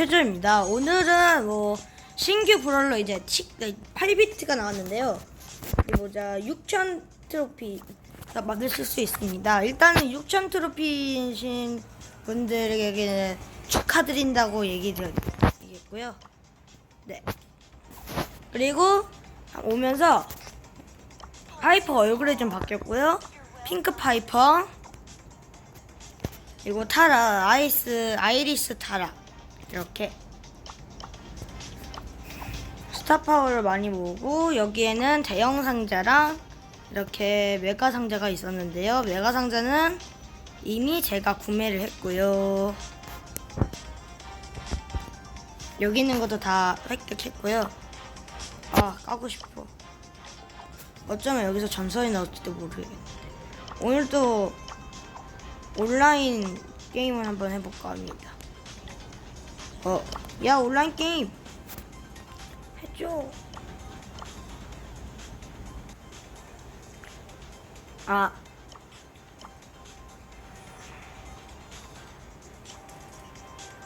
최조입니다. 오늘은 뭐 신규 브롤러 이제 8비트가 나왔는데요. 이 보자 6000 트로피가 받으실 수 있습니다. 일단은 6000 트로피신 분들에게는 축하드린다고 얘기 드리겠고요. 네. 그리고 오면서 파이퍼 얼굴이 좀 바뀌었고요. 핑크 파이퍼 그리고 타라 아이스 아이리스 타라 이렇게 스타 파워를 많이 모으고 여기에는 대형 상자랑 이렇게 메가 상자가 있었는데요. 메가 상자는 이미 제가 구매를 했고요. 여기 있는 것도 다 획득했고요. 아 까고 싶어. 어쩌면 여기서 전설이 나올지도 모르겠는데. 오늘도 온라인 게임을 한번 해볼까 합니다. 어, 야 온라인 게임 해줘. 아,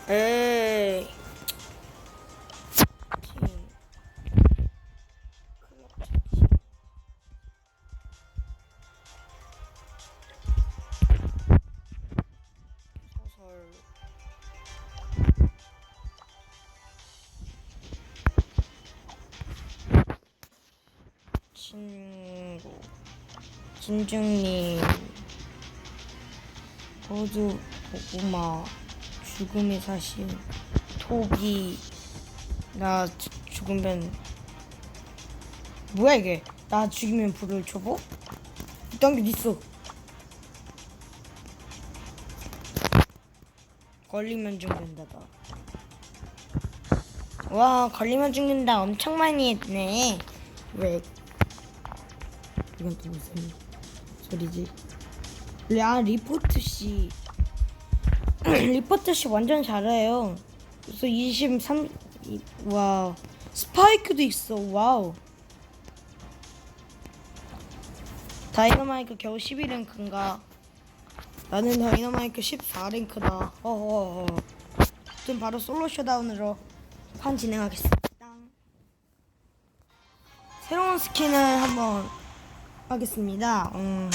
에이. 진중님 모두 고구마 죽음의 사실 토기 나 주- 죽으면 뭐야 이게 나 죽이면 불을 줘보? 이딴 게 있어 걸리면 죽는다다. 와 걸리면 죽는다 엄청 많이 했네. 왜? 이건 또 무슨 소리지? 야 리포트 씨. 리포트 씨 완전 잘해요. 그래서 23 이- 와우 스파이크도 있어 와우. 다이너마이크 겨우 11랭크인가? 나는 다이너마이크 14랭크다. 어허허. 좀 바로 솔로 쇼다운으로 판 진행하겠습니다. 새로운 스킨을 한번 하겠습니다. 음.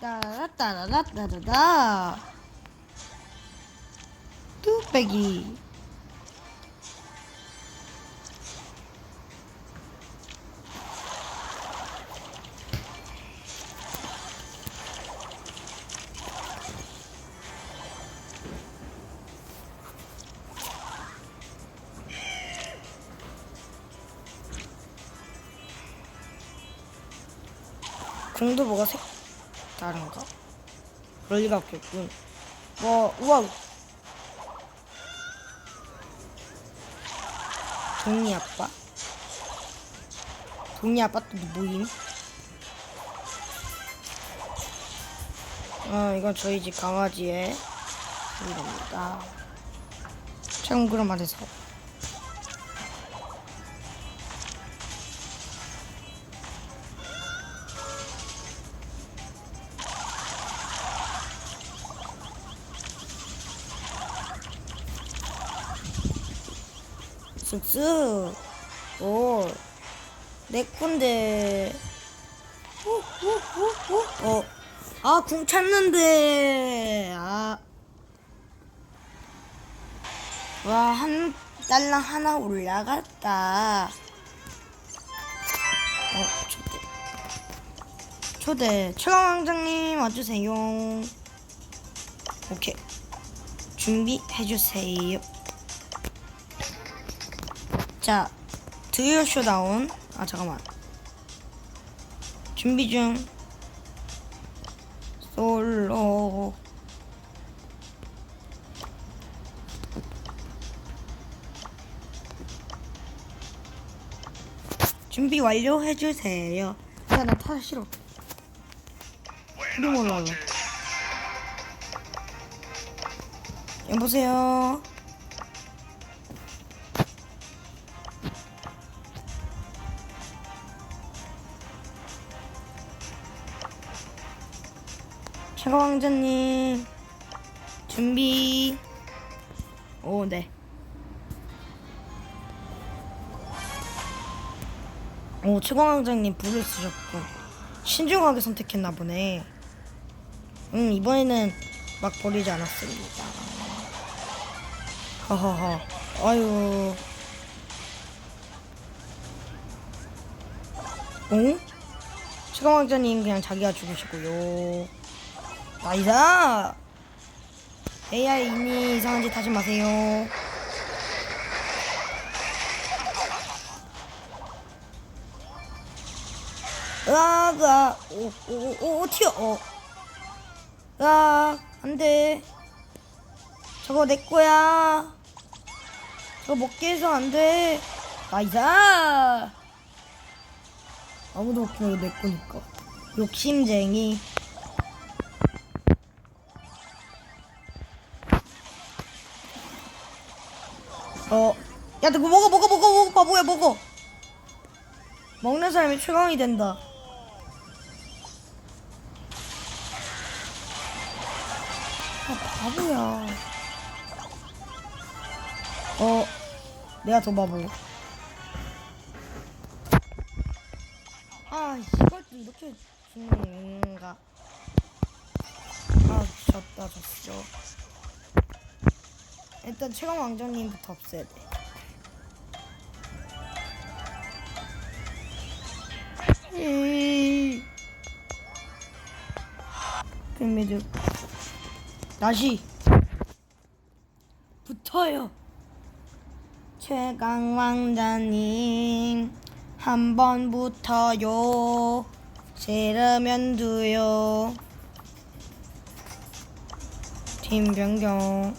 따라따라따라따라 뚝배기 공도 뭐가 색 다른가? 그럴 리가 없겠군. 뭐 우와. 동이 아빠? 동이 아빠 또 뭐임? 아 이건 저희 집 강아지의 이겁니다. 참고로 말해서 쓱쓱 오, 내 건데. 오, 오, 오, 오. 어, 아, 궁 찾는데. 아. 와, 한 달랑 하나 올라갔다. 어, 초대. 초대. 최강왕장님 와주세요. 오케이. 준비해주세요. 자, 드디어 쇼다운. 아, 잠깐만. 준비 중. 솔로. 준비 완료해주세요. 야, 나타 싫어. 이름 올라가. 여보세요. 최강 왕자님 준비. 오, 네. 오, 최광왕장님 불을 쓰셨군. 신중하게 선택했나 보네. 음, 이번에는 막 버리지 않았습니다. 허허허. 아유. 어? 최강 왕자님 그냥 자기가 죽으시고요. 나이사! AI 이니 이상한 짓 하지 마세요. 으아, 으아, 오, 오, 오, 오, 튀어, 어. 으아, 안 돼. 저거 내 거야. 저거 먹게 해서 안 돼. 나이사! 아무도 없으면 내 거니까. 욕심쟁이. 어, 야, 너 그거 먹어, 먹어, 먹어, 먹어, 바보야, 먹어. 먹는 사람이 최강이 된다. 아, 바보야. 어, 내가 더 바보. 아, 이걸 또 이렇게 죽는가. 아, 졌다, 졌어. 일단 최강 왕자님부터 없애야 돼. 에이. 금미드 다시 붙어요. 최강 왕자님 한 번 붙어요. 싫으면 두요. 팀 변경.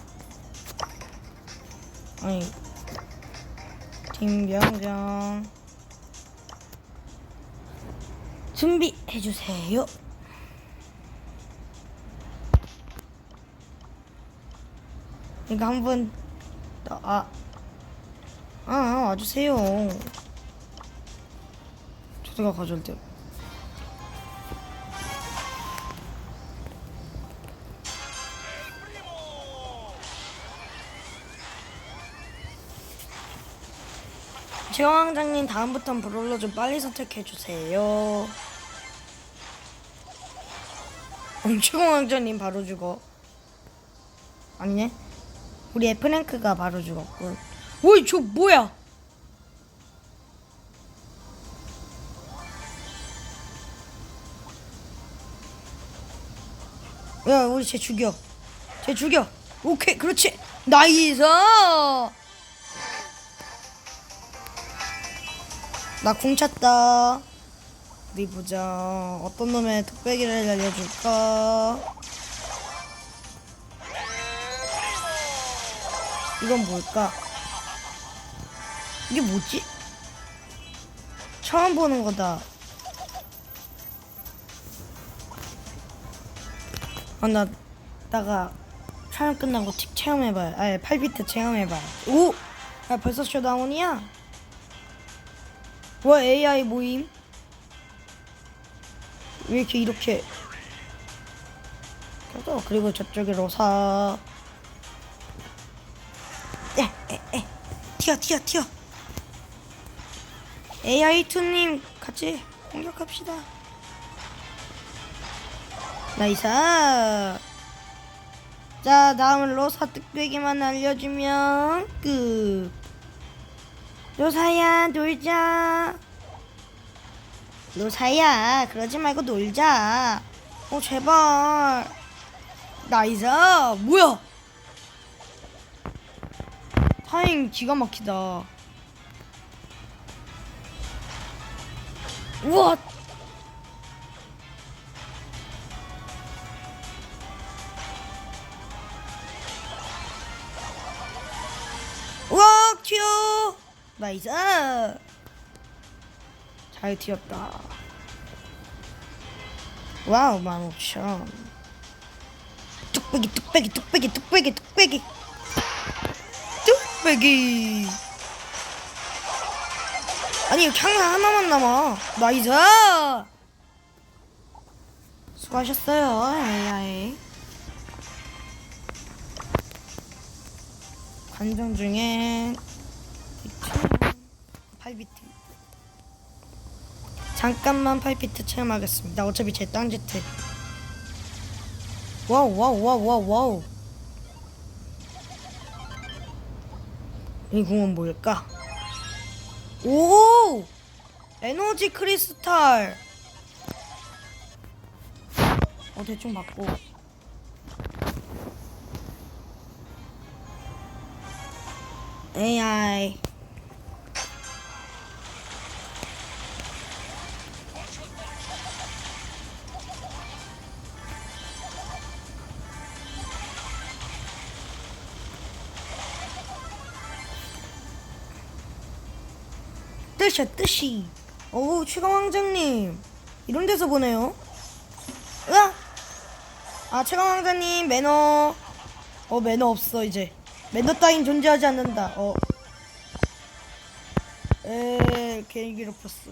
아니 팀 변경. 준비해 주세요. 이거 한번 아, 아 와주세요. 저도가 가져올 때. 최왕장님 다음부턴 브롤러 좀 빨리 선택해 주세요. 엄청 왕자님 바로 죽어. 아니네. 우리 에프랭크가 바로 죽었군. 오이 저 뭐야? 야 우리 쟤 죽여. 쟤 죽여. 오케이 그렇지. 나이스. 나 궁 찼다. 어디 보자. 어떤 놈의 뚝배기를 날려줄까? 이건 뭘까? 이게 뭐지? 처음 보는 거다. 아, 나, 나가 촬영 끝나고 틱 체험해봐요. 아, 8비트 체험해봐요. 오! 야, 벌써 쇼다운이야? 와, AI 모임? 왜 이렇게 이렇게. 그래도, 그리고 저쪽에 로사. 에, 에, 에. 튀어, 튀어, 튀어. AI2님, 같이 공격합시다. 나이스. 자, 다음은 로사 뚝배기만 알려주면 끝. 로사야, 놀자. 로사야, 그러지 말고 놀자. 어, 제발. 나이스. 뭐야? 타임 기가 막히다. 우와, 나이스. 잘 튀었다. 와우, 15,000. 뚝배기, 뚝배기, 뚝배기, 뚝배기, 뚝배기. 뚝배기. 아니 향 하나만 남아. 나이스. 수고하셨어요. AI. 단정 중에 8비트. 잠깐만 8비트 체험하겠습니다. 어차피 제 땅지트 와우 와우 와우 와우 와우. 이 궁은 뭘까? 오 에너지 크리스탈! 어 대충 맞고. AI 뜻이야 뜻이. 어우 최강 왕자님. 이런 데서 보네요. 으아! 아 최강 왕자님 매너. 어 매너 없어 이제. 매너 따윈 존재하지 않는다. 어. 에, 괜히 괴롭혔어.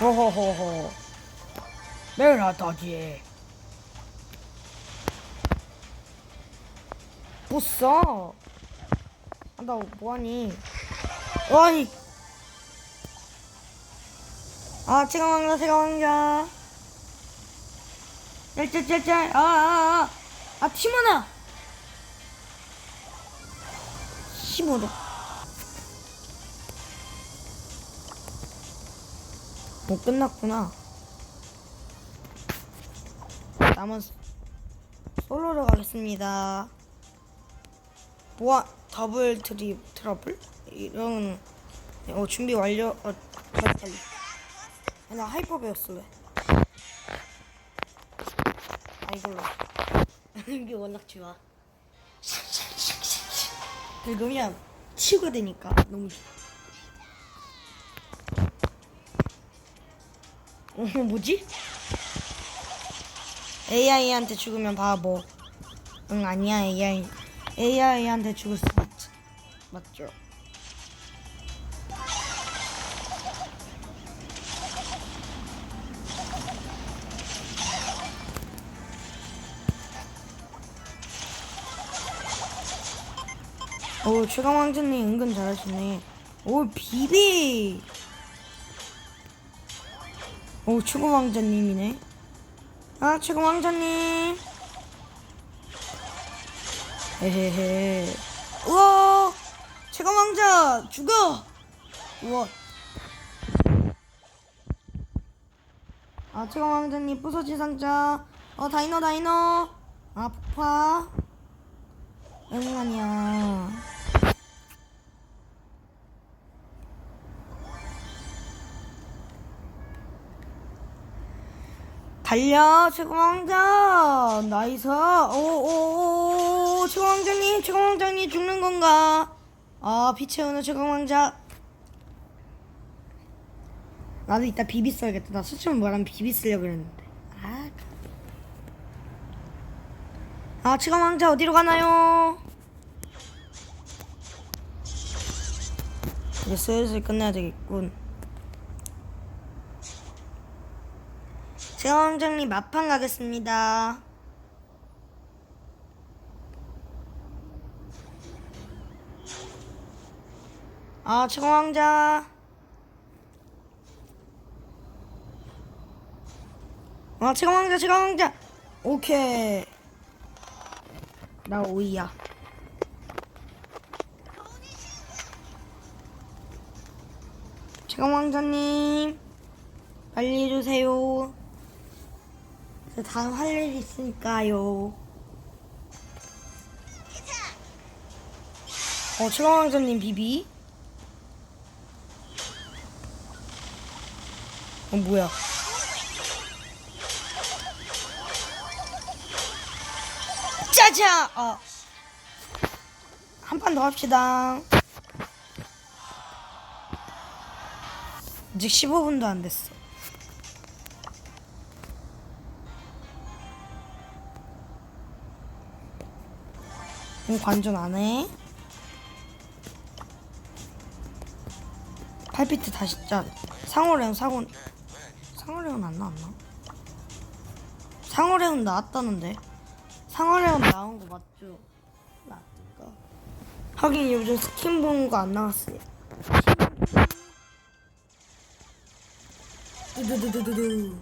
호호호호. 메라다지. 못써. 아, 나 뭐하니? 어이. 아, 최강왕자, 최강왕자. 짤짤짤짤. 아, 아, 아. 아, 티모나. 티모노. 뭐 끝났구나. 남은 솔로로 가겠습니다. 뭐야 더블 트리 트러블 이런 어 준비 완료 어 빨리 나 하이퍼 배웠어 왜? 아 이걸로 이게 워낙 좋아 긁으면 치유가 되니까 너무 좋아 어 뭐지? AI한테 죽으면 바보 응 아니야 AI AI한테 죽을 수 있지. 맞죠? 오 최강 왕자님 은근 잘하시네. 오 비비 오 최강 왕자님이네 아 최강 왕자님 헤헤헤. 우와! 최강 왕자 죽어! 우와. 아 최강 왕자님 부서진 상자. 어 다이너 다이너. 아 폭파. 응 아니야. 달려 최강 왕자. 나이스. 오오오 최강 왕자님 최강 왕자님 죽는 건가? 아피 채우는 최강 왕자. 나도 이따 비비 써야겠다. 나 수치면 뭐라면 비비 쓰려고 그랬는데. 아, 아 최강 왕자 어디로 가나요? 이제 슬슬 끝내야 되겠군 최강 왕자님 마판 가겠습니다. 아, 최강 왕자. 아, 최강 왕자, 최강 왕자. 오케이. 나 오이야. 최강 왕자님, 빨리 해주세요. 저 다음 할일 있으니까요. 어, 최강왕자님 비비. 어, 뭐야. 짜자! 아. 한 판 더 합시다. 아직 15분도 안 됐어. 응, 관전 안 해. 8비트 다시 짜. 상호래온 상호 상호래온 안 나왔나? 상호래온 나왔다는데. 상호래온 나온 거 맞죠? 나왔을까? 하긴 요즘 스킨 보는 거 안 나왔어요. 두두두두두두.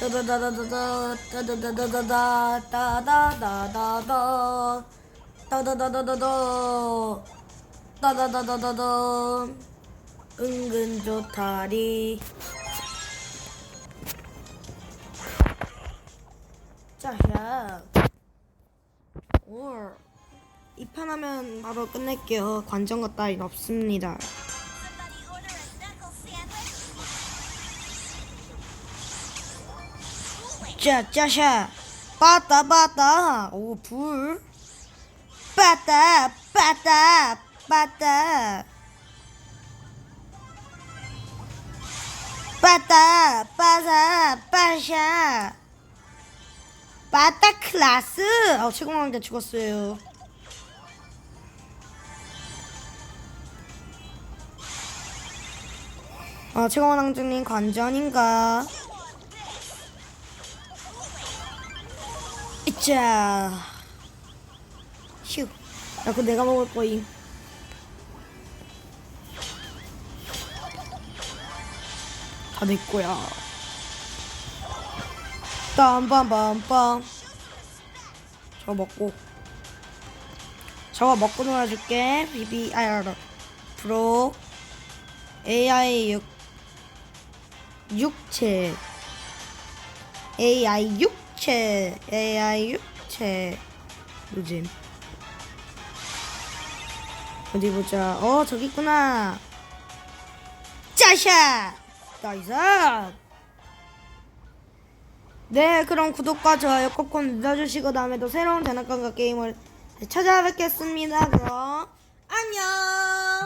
따다다다다다 따다다다다다 따다다다다 다 따다다다다다 따다다다다다 은근 좋다리 자야 올 이판 하면 바로 끝낼게요 관전과 따윈 없습니다? 자, 짜샤. 빠따, 빠따. 오, 불. 빠따, 빠따, 빠따. 빠따, 빠사, 빠샤. 빠따 클라스. 어, 최고왕자 죽었어요. 아, 최고왕자님 관전인가? 이자 휴. 야, 그거 내가 먹을 거임. 다 내 거야. 빰빰빰빰. 저거 먹고. 저거 먹고 놀아줄게. 비비, 아, 알아. 프로. AI 육, 육체. AI 육체 AI 육체 요즘 어디 보자. 어 저기 있구나. 짜샤! 나이스 네 그럼 구독과 좋아요 꼭꼭 눌러주시고 다음에도 새로운 장난감과 게임을 찾아뵙겠습니다. 그럼 안녕